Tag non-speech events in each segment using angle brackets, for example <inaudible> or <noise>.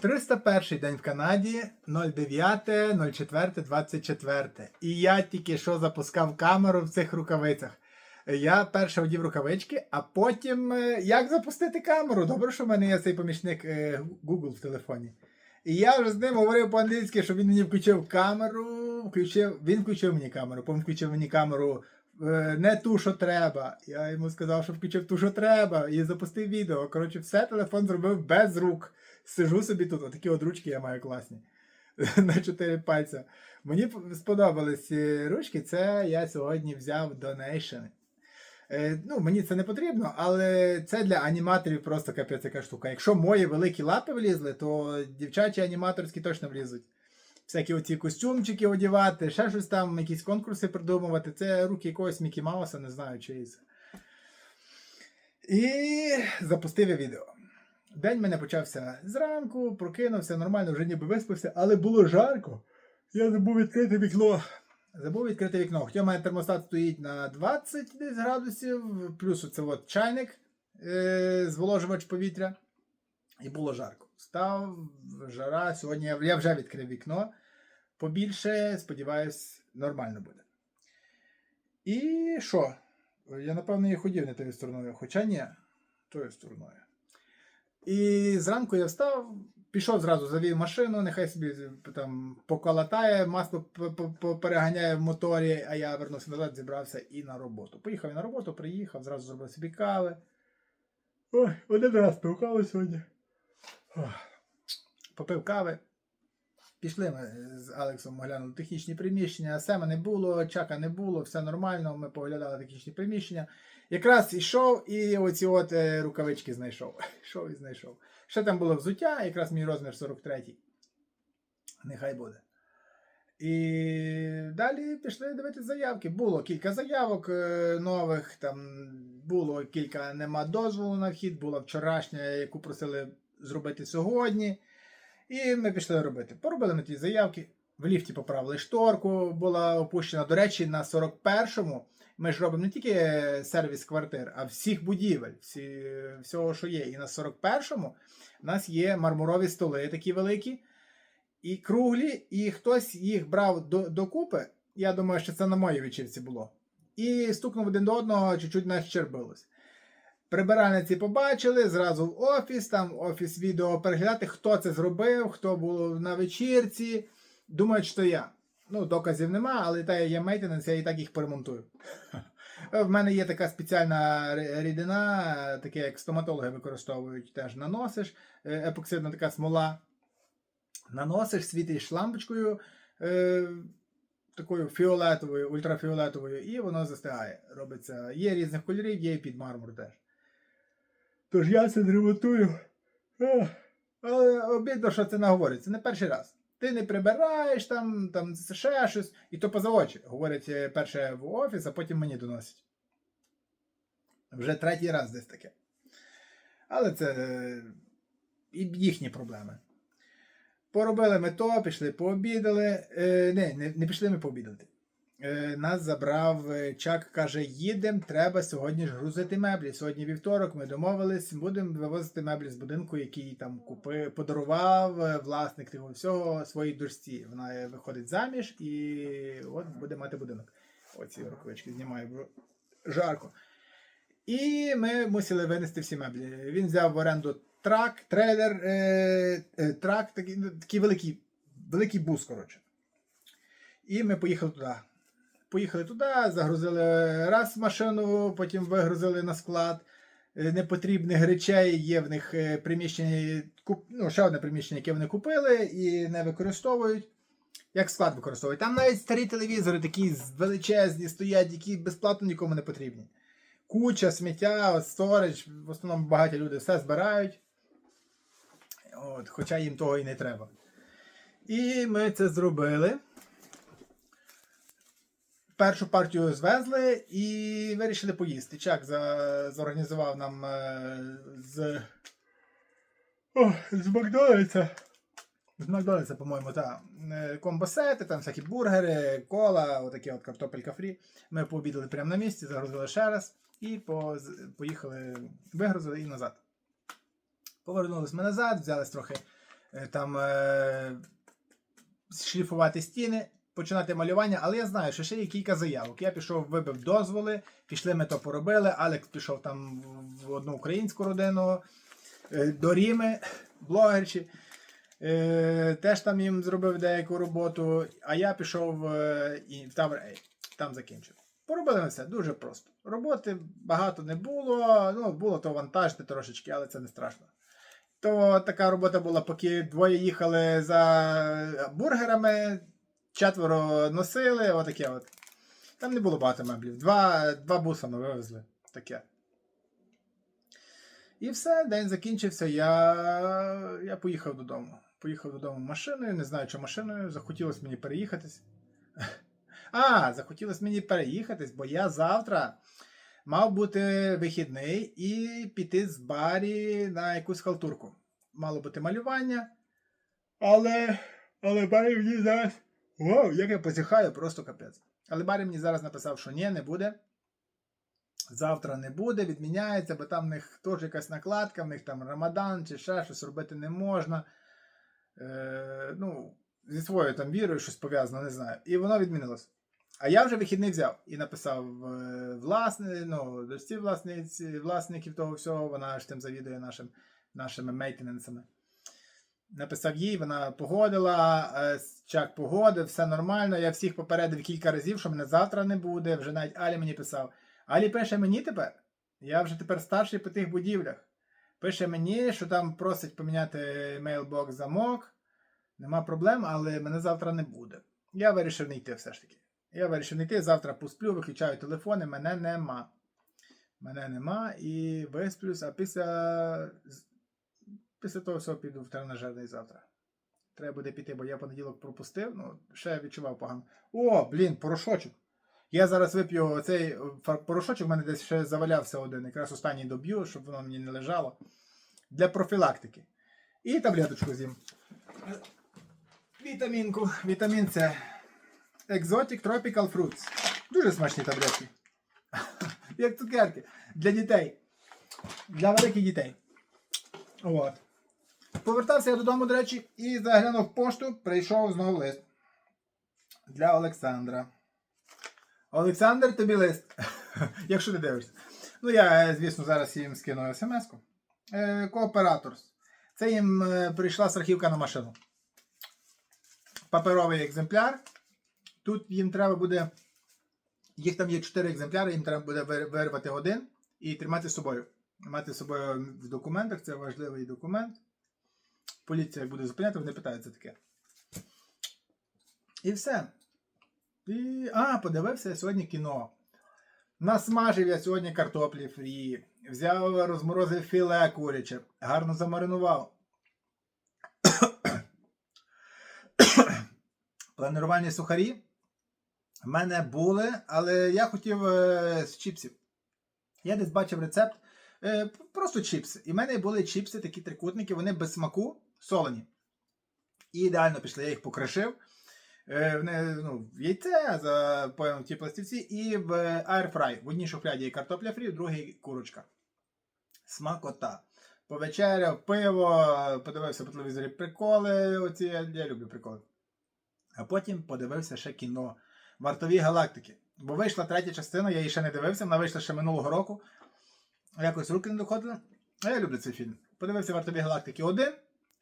301 день в Канаді 09.04.24. І я тільки що запускав камеру в цих рукавицях. Я перше одів рукавички, а потім е, як запустити камеру? Добре, що в мене є цей помічник е, Google в телефоні. І я вже з ним говорив по-англійськи, що він мені включив камеру, включив, він включив мені камеру, потім включив мені камеру е, не ту, що треба. Я йому сказав, що включив ту, що треба, і запустив відео. Коротше, все телефон зробив без рук. Сижу собі тут, отакі от ручки я маю класні. <laughs> На чотири пальця. Мені сподобались ці ручки, це я сьогодні взяв донейшн. Е, ну, мені це не потрібно, але це для аніматорів просто капець яка штука. Якщо мої великі лапи влізли, то дівчачі аніматорські точно влізуть. Всякі оці костюмчики одягати, ще щось там, якісь конкурси придумувати. Це руки якогось Мікі Мауса, не знаю, чиї. І запустив я відео. День мене почався зранку, прокинувся, нормально, вже ніби виспався, але було жарко. Я забув відкрити вікно. Забув відкрити вікно. Хоча в мене термостат стоїть на 20 десь градусів, плюс оце от чайник, е- зволожувач повітря. І було жарко. Став жара. Сьогодні я вже відкрив вікно. Побільше, сподіваюсь, нормально буде. І що? Я, напевно, і ходів не тою стороною, хоча ні, тою стороною. І зранку я встав, пішов зразу, завів машину, нехай собі там поколотає, масло переганяє в моторі, а я вернувся назад, зібрався і на роботу. Поїхав і на роботу, приїхав, зразу зробив собі кави. Ой, один раз пив каву сьогодні. Ох. Попив кави. Пішли ми з Алексом оглянули технічні приміщення. Сема не було, чака не було, все нормально. Ми поглядали технічні приміщення. Якраз йшов і оці от е, рукавички знайшов. <laughs> Йшов і знайшов. Ще там було взуття, якраз мій розмір 43. Нехай буде. І далі пішли дивитися заявки. Було кілька заявок е, нових, там було кілька нема дозволу на вхід, була вчорашня, яку просили зробити сьогодні. І ми пішли робити. Поробили ми ті заявки. В ліфті поправили шторку, була опущена. До речі, на 41-му ми ж робимо не тільки сервіс квартир, а всіх будівель, всі, всього, що є. І на 41-му у нас є мармурові столи такі великі, і круглі, і хтось їх брав до, докупи. Я думаю, що це на моїй вечірці було. І стукнув один до одного, чуть-чуть нас щербилось. Прибиральниці побачили, зразу в офіс, там офіс відео переглядати, хто це зробив, хто був на вечірці. Думають, що я. Ну, доказів нема, але та є мейтененс, я і так їх поремонтую. <laughs> В мене є така спеціальна рідина, таке як стоматологи використовують, теж наносиш, е, епоксидна така смола. Наносиш, світиш лампочкою е, такою фіолетовою, ультрафіолетовою, і воно застигає. Робиться. Є різних кольорів, є і під мармур теж. Тож я це зремонтую. Але обідно, що це наговорить. Це не перший раз. Ти не прибираєш там, там ще щось, і то поза очі. Говорять е, перше в офіс, а потім мені доносять. Вже третій раз десь таке. Але це е, і їхні проблеми. Поробили ми то, пішли пообідали. Е, не, не, не пішли ми пообідати. Е, нас забрав е, Чак, каже, їдемо, треба сьогодні ж грузити меблі. Сьогодні вівторок, ми домовились, будемо вивозити меблі з будинку, який там купи, подарував е, власник того всього своїй дочці. Вона виходить заміж і от буде мати будинок. Оці рукавички знімаю, бо жарко. І ми мусили винести всі меблі. Він взяв в оренду трак, трейлер, е, трак, такий, ну, такий великий, великий бус, коротше. І ми поїхали туди. Поїхали туди, загрузили раз машину, потім вигрузили на склад е, непотрібних речей. Є в них е, приміщення, ну, ще одне приміщення, яке вони купили і не використовують. Як склад використовують. Там навіть старі телевізори такі величезні стоять, які безплатно нікому не потрібні. Куча сміття, сторич, в основному багаті люди все збирають. От, хоча їм того і не треба. І ми це зробили. Першу партію звезли і вирішили поїсти. Чак за, зорганізував нам е, з. О, з Макдональдса. З Макдональдса, по-моєму, так. Комбосети, там всякі бургери, кола, отакі от картопелька фрі. Ми пообідали прямо на місці, загрузили ще раз і по, поїхали, вигрузили і назад. Повернулись ми назад, взялись трохи е, там е, шліфувати стіни, починати малювання, але я знаю, що ще є кілька заявок. Я пішов, вибив дозволи, пішли ми то поробили. Алекс пішов там в одну українську родину, е, до Ріми, блогерчі. Е, теж там їм зробив деяку роботу, а я пішов е, і Ей, там закінчив. Поробили ми все дуже просто. Роботи багато не було. Ну, було то вантажити трошечки, але це не страшно. То така робота була, поки двоє їхали за бургерами, четверо носили, отаке от. Там не було багато меблів. Два, два буса ми вивезли. Таке. І все, день закінчився. Я, я поїхав додому. Поїхав додому машиною, не знаю, чи машиною. Захотілося мені переїхатись. <laughs> А, захотілося мені переїхатись, бо я завтра мав бути вихідний і піти з барі на якусь халтурку. Мало бути малювання. Але. Але Барі мені зараз. Вау, як я позіхаю, просто капець. Але Барі мені зараз написав, що ні, не буде. Завтра не буде, відміняється, бо там в них теж якась накладка, в них там Рамадан чи ще щось робити не можна. Е, ну, зі своєю там вірою щось пов'язано, не знаю. І воно відмінилось. А я вже вихідний взяв і написав е, власне, ну, дочці власниці, власників того всього, вона ж тим завідує нашим, нашими мейтенансами. Написав їй, вона погодила, е, Чак погодив, все нормально. Я всіх попередив кілька разів, що мене завтра не буде. Вже навіть Алі мені писав. Алі пише мені тепер. Я вже тепер старший по тих будівлях. Пише мені, що там просить поміняти мейлбокс замок. Нема проблем, але мене завтра не буде. Я вирішив не йти все ж таки. Я вирішив не йти, завтра посплю, виключаю телефони, мене нема. Мене нема і висплюсь, а після після того всього піду в тренажерний завтра. Треба буде піти, бо я понеділок пропустив, ну, ще відчував погано. О, блін, порошочок. Я зараз вип'ю цей порошочок, в мене десь ще завалявся один, якраз останній доб'ю, щоб воно мені не лежало. Для профілактики. І таблеточку з'їм. Вітамінку. Вітамін С. Exotic Tropical Fruits. Дуже смачні таблетки. <laughs> Як цукерки. Для дітей. Для великих дітей. От. Повертався я додому, до речі, і заглянув пошту, прийшов знову лист. Для Олександра. Олександр, тобі лист. <laughs> Якщо ти дивишся. Ну, я, звісно, зараз їм скину смс-ку. Е, Кооператорс. Це їм е, прийшла страхівка на машину. Паперовий екземпляр. Тут їм треба буде. Їх там є 4 екземпляри, їм треба буде вирвати один і тримати з собою. Мати з собою в документах, це важливий документ. Поліція буде зупиняти, вони питають це таке. І все. І... А, подивився я сьогодні кіно. Насмажив я сьогодні картоплі фрі. Взяв, розморозив філе куряче. Гарно замаринував. Планирувальні сухарі в мене були, але я хотів е, з чіпсів. Я десь бачив рецепт. Е, просто чіпси. І в мене були чіпси, такі трикутники, вони без смаку солені. І ідеально пішли, я їх покришив. Е, вони, ну, в яйце, запоїв ті пластівці, і в аерфрай. В одній шухляді є картопля фрі, в другій курочка. Смакота. Повечеряв, пиво, подивився по телевізорі приколи. Оці, я, люблю приколи. А потім подивився ще кіно Вартові галактики. Бо вийшла третя частина, я її ще не дивився, вона вийшла ще минулого року. Якось руки не доходили. А я люблю цей фільм. Подивився Вартові галактики 1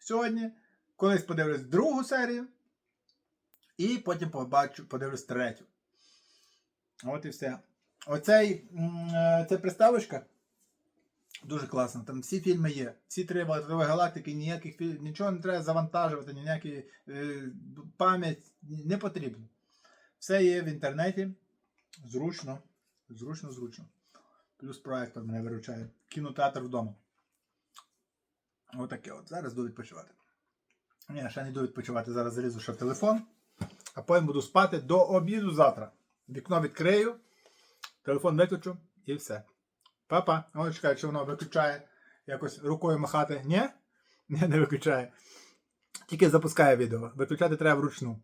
сьогодні. Колись подивлюсь другу серію. І потім побачу, подивлюсь третю. От і все. Оцей е, ця приставочка дуже класна. Там всі фільми є. Всі три вартові галактики, ніяких фільмів, нічого не треба завантажувати, ніякі е, пам'ять не потрібно. Все є в інтернеті. Зручно. Зручно, зручно. Плюс проектор мене виручає. Кінотеатр вдома. Отаке от. Зараз буду відпочивати. Ні, ще не йду відпочивати. Зараз залізу ще в телефон. А потім буду спати до обіду завтра. Вікно відкрию, телефон виключу і все. Папа, воно чекає, чи воно виключає. Якось рукою махати. Ні? Ні, не виключає. Тільки запускає відео. Виключати треба вручну.